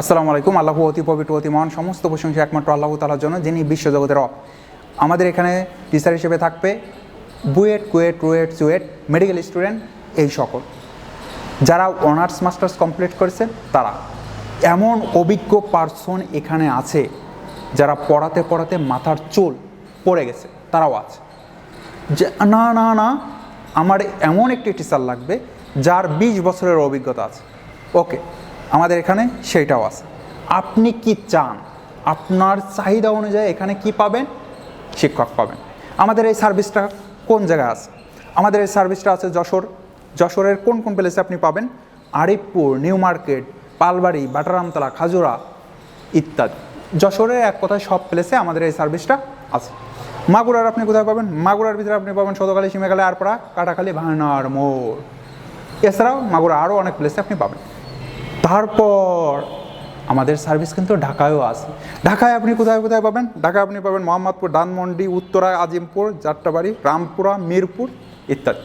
আসসালামু আলাইকুম, আল্লাহ অতি পবিত্র, অতি মহান, সমস্ত প্রশংসা একমাত্র আল্লাহ তালার জন্য, যিনি বিশ্বজগতের রব। আমাদের এখানে টিচার হিসেবে থাকবে BUET, KUET, RUET CUET medical student এই সকল। যারা অনার্স মাস্টার্স কমপ্লিট করেছে, তারা। এমন অভিজ্ঞ পার্সন এখানে আছে, যারা পড়াতে পড়াতে মাথার চুল পড়ে গেছে, তারাও আছে। যে, না না না, আমার এমন একটি টিচার লাগবে, যার বিশ বছরের অভিজ্ঞতা আছে। ওকে আমাদের এখানে সেইটাও আছে। আপনি কি চান? আপনার চাহিদা অনুযায়ী এখানে কি পাবেন? শিক্ষক পাবেন। আমাদের এই সার্ভিসটা কোন জায়গায় আছে? আমাদের এই সার্ভিসটা আছে যশোর। যশোরের কোন কোন প্লেসে আপনি পাবেন? আরিফপুর, নিউ মার্কেট, পালবাড়ি, বাটারামতলা, খাজুরা ইত্যাদি। যশোরের এক কথায় সব প্লেসে আমাদের এই সার্ভিসটা আছে। মাগুরার আপনি কোথায় পাবেন? মাগুরার ভিতরে আপনি পাবেন সদকালী সীমাকালী আরপাড়া কাটাখালী, ভাঙনার মোড়। এছাড়াও মাগুরা আরও অনেক প্লেসে আপনি পাবেন। তারপর আমাদের সার্ভিস কিন্তু ঢাকায়ও আছে। ঢাকায় আপনি কোথায় কোথায় পাবেন? ঢাকায় আপনি পাবেন মোহাম্মদপুর, ধানমন্ডি, উত্তরা, আজিমপুর, যাত্রাবাড়ি, রামপুরা, মিরপুর, ইত্যাদি।